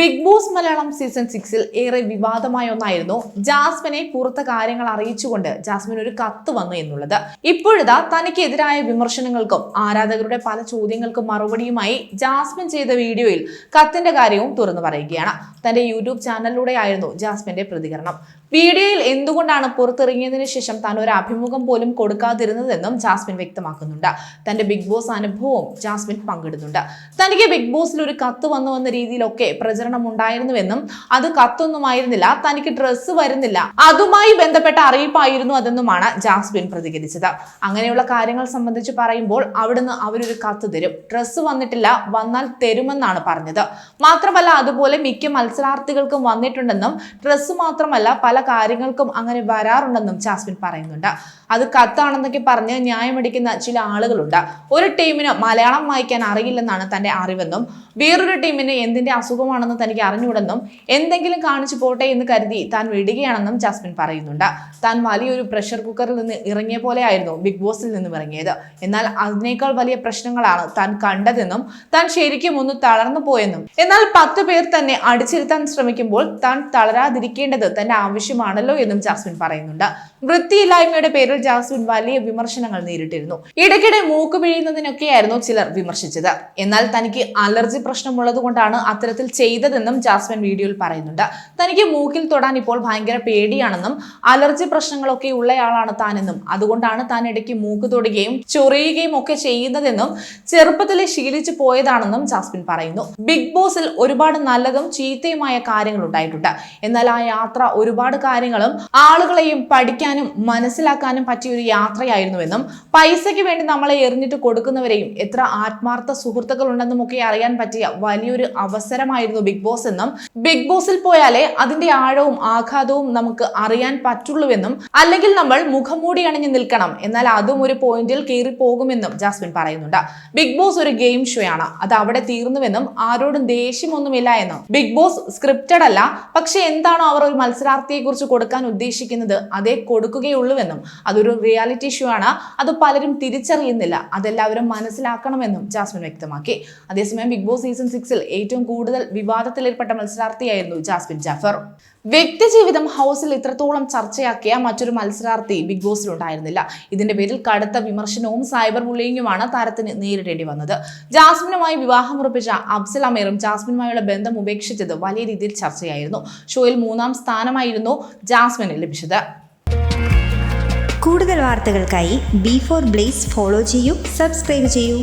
Big boss Malayalam season സിക്സിൽ ഏറെ വിവാദമായ ഒന്നായിരുന്നു ജാസ്മിനെ പുറത്ത കാര്യങ്ങൾ അറിയിച്ചുകൊണ്ട് ജാസ്മിൻ ഒരു കത്ത് വന്നു എന്നുള്ളത്. ഇപ്പോഴിതാ തനിക്കെതിരായ വിമർശനങ്ങൾക്കും ആരാധകരുടെ പല ചോദ്യങ്ങൾക്കും മറുപടിയുമായി ജാസ്മിൻ ചെയ്ത വീഡിയോയിൽ കത്തിന്റെ കാര്യവും തുറന്നു പറയുകയാണ്. തന്റെ യൂട്യൂബ് ചാനലിലൂടെയായിരുന്നു ജാസ്മിന്റെ പ്രതികരണം. വീഡിയോയിൽ എന്തുകൊണ്ടാണ് പുറത്തിറങ്ങിയതിനു ശേഷം താൻ ഒരു അഭിമുഖം പോലും കൊടുക്കാതിരുന്നതെന്നും ജാസ്മിൻ വ്യക്തമാക്കുന്നുണ്ട്. തന്റെ ബിഗ് ബോസ് അനുഭവവും ജാസ്മിൻ പങ്കിടുന്നുണ്ട്. തനിക്ക് ബിഗ് ബോസിൽ ഒരു കത്ത് വന്നു എന്ന രീതിയിലൊക്കെ പ്രചരണം ഉണ്ടായിരുന്നുവെന്നും അത് കത്തൊന്നുമായിരുന്നില്ല തനിക്ക് ഡ്രസ്സ് വരുന്നില്ല. അതുമായി ബന്ധപ്പെട്ട അറിയിപ്പായിരുന്നു അതെന്നുമാണ് ജാസ്മിൻ പ്രതികരിച്ചത്. അങ്ങനെയുള്ള കാര്യങ്ങൾ സംബന്ധിച്ച് പറയുമ്പോൾ അവിടുന്ന് അവരൊരു കത്ത് തരും. ഡ്രസ്സ് വന്നിട്ടില്ല വന്നാൽ തരുമെന്നാണ് പറഞ്ഞത്. മാത്രമല്ല അതുപോലെ മിക്ക മത്സരാർത്ഥികൾക്കും വന്നിട്ടുണ്ടെന്നും ഡ്രസ്സ് മാത്രമല്ല പല കാര്യങ്ങൾക്കും അങ്ങനെ വരാറുണ്ടെന്നും ജാസ്മിൻ പറയുന്നുണ്ട്. അത് കത്താണെന്നൊക്കെ പറഞ്ഞ് ന്യായമടിക്കുന്ന ചില ആളുകളുണ്ട്. ഒരു ടീമിന് മലയാളം വായിക്കാൻ അറിയില്ലെന്നാണ് തന്റെ അറിവെന്നും വേറൊരു ടീമിന് എന്തിന്റെ അസുഖമാണെന്ന് തനിക്ക് അറിഞ്ഞൂടെന്നും എന്തെങ്കിലും കാണിച്ചു പോട്ടെ എന്ന് കരുതി താൻ വിടുകയാണെന്നും ജാസ്മിൻ പറയുന്നുണ്ട്. താൻ വലിയൊരു പ്രഷർ കുക്കറിൽ നിന്ന് ഇറങ്ങിയ പോലെയായിരുന്നു ബിഗ് ബോസിൽ നിന്നും ഇറങ്ങിയത്. എന്നാൽ അതിനേക്കാൾ വലിയ പ്രശ്നങ്ങളാണ് താൻ കണ്ടതെന്നും താൻ ശരിക്കും ഒന്ന് തളർന്നു പോയെന്നും. എന്നാൽ പത്ത് പേർ തന്നെ അടിച്ചിരുത്താൻ ശ്രമിക്കുമ്പോൾ താൻ തളരാതിരിക്കേണ്ടത് തന്റെ ആവശ്യമാണല്ലോ എന്നും ജാസ്മിൻ പറയുന്നുണ്ട്. വൃത്തിയില്ലായ്മയുടെ പേരിൽ ജാസ്മിൻ വലിയ വിമർശനങ്ങൾ നേരിട്ടിരുന്നു. ഇടയ്ക്കിടെ മൂക്ക് പിഴിയുന്നതിനൊക്കെയായിരുന്നു ചിലർ വിമർശിച്ചത്. എന്നാൽ തനിക്ക് അലർജി പ്രശ്നമുള്ളത് കൊണ്ടാണ് അത്തരത്തിൽ ചെയ്തതെന്നും ജാസ്മിൻ വീഡിയോയിൽ പറയുന്നുണ്ട്. തനിക്ക് മൂക്കിൽ തൊടാൻ ഇപ്പോൾ ഭയങ്കര പേടിയാണെന്നും അലർജി പ്രശ്നങ്ങളൊക്കെ ഉള്ളയാളാണ് താനെന്നും. അതുകൊണ്ടാണ് താൻ ഇടയ്ക്ക് മൂക്ക് തൊടുകയും ചൊറിയുകയും ഒക്കെ ചെയ്യുന്നതെന്നും ചെറുപ്പത്തിലെ ശീലിച്ചു പോയതാണെന്നും ജാസ്മിൻ പറയുന്നു. ബിഗ് ബോസിൽ ഒരുപാട് നല്ലതും ചീത്തയുമായ കാര്യങ്ങൾ ഉണ്ടായിട്ടുണ്ട്. എന്നാൽ ആ യാത്ര ഒരുപാട് കാര്യങ്ങളും ആളുകളെയും പഠിക്കാനും മനസ്സിലാക്കാനും പറ്റിയ ഒരു യാത്രയായിരുന്നുവെന്നും പൈസയ്ക്ക് വേണ്ടി നമ്മളെ എറിഞ്ഞിട്ട് കൊടുക്കുന്നവരെയും എത്ര ആത്മാർത്ഥ സുഹൃത്തുക്കൾ ഉണ്ടെന്നും ഒക്കെ അറിയാൻ പറ്റിയ വലിയൊരു അവസരമായിരുന്നു ബിഗ് ബോസ് എന്നും ബിഗ് ബോസിൽ പോയാലേ അതിന്റെ ആഴവും ആഘാതവും നമുക്ക് അറിയാൻ പറ്റുള്ളൂവെന്നും അല്ലെങ്കിൽ നമ്മൾ മുഖംമൂടി അണിഞ്ഞു നിൽക്കണം എന്നാൽ അതും ഒരു പോയിന്റിൽ കീറി പോകുമെന്നും ജാസ്മിൻ പറയുന്നുണ്ട്. ബിഗ് ബോസ് ഒരു ഗെയിം ഷോ ആണ് അത് അവിടെ തീർന്നുവെന്നും ആരോടും ദേഷ്യമൊന്നുമില്ല എന്നും. ബിഗ് ബോസ് സ്ക്രിപ്റ്റഡ് അല്ല പക്ഷെ എന്താണോ അവർ ഒരു മത്സരാർത്ഥിയെ കുറിച്ച് കൊടുക്കാൻ ഉദ്ദേശിക്കുന്നത് അതേ കൊടുക്കുകയുള്ളൂവെന്നും. അതൊരു റിയാലിറ്റി ഷോ ആണ് അത് പലരും തിരിച്ചറിയുന്നില്ല അതെല്ലാവരും മനസ്സിലാക്കണമെന്നും ജാസ്മിൻ വ്യക്തമാക്കി. അതേസമയം ബിഗ് ബോസ് സീസൺ സിക്സിൽ ഏറ്റവും കൂടുതൽ വിവാദത്തിലേർപ്പെട്ട മത്സരാർത്ഥിയായിരുന്നു ജാസ്മിൻ ജാഫർ. വ്യക്തിജീവിതം ഹൗസിൽ ഇത്രത്തോളം ചർച്ചയാക്കിയ മറ്റൊരു മത്സരാർത്ഥി ബിഗ് ബോസിൽ ഉണ്ടായിരുന്നില്ല ഇതിന്റെ പേരിൽ കടുത്ത വിമർശനവും സൈബർ ബുള്ളിങ്ങുമാണ് താരത്തിന് നേരിടേണ്ടി വന്നത്. ജാസ്മിനുമായി വിവാഹം ഉറപ്പിച്ച അഫ്സൽ അമീറും ജാസ്മിനുമായുള്ള ബന്ധം ഉപേക്ഷിച്ചത് വലിയ രീതിയിൽ ചർച്ചയായിരുന്നു. ഷോയിൽ മൂന്നാം സ്ഥാനമായിരുന്നു ജാസ്മിന് ലഭിച്ചത്. കൂടുതൽ വാർത്തകൾക്കായി ബി ഫോർ ബ്ലേസ് ഫോളോ ചെയ്യൂ സബ്സ്ക്രൈബ് ചെയ്യൂ.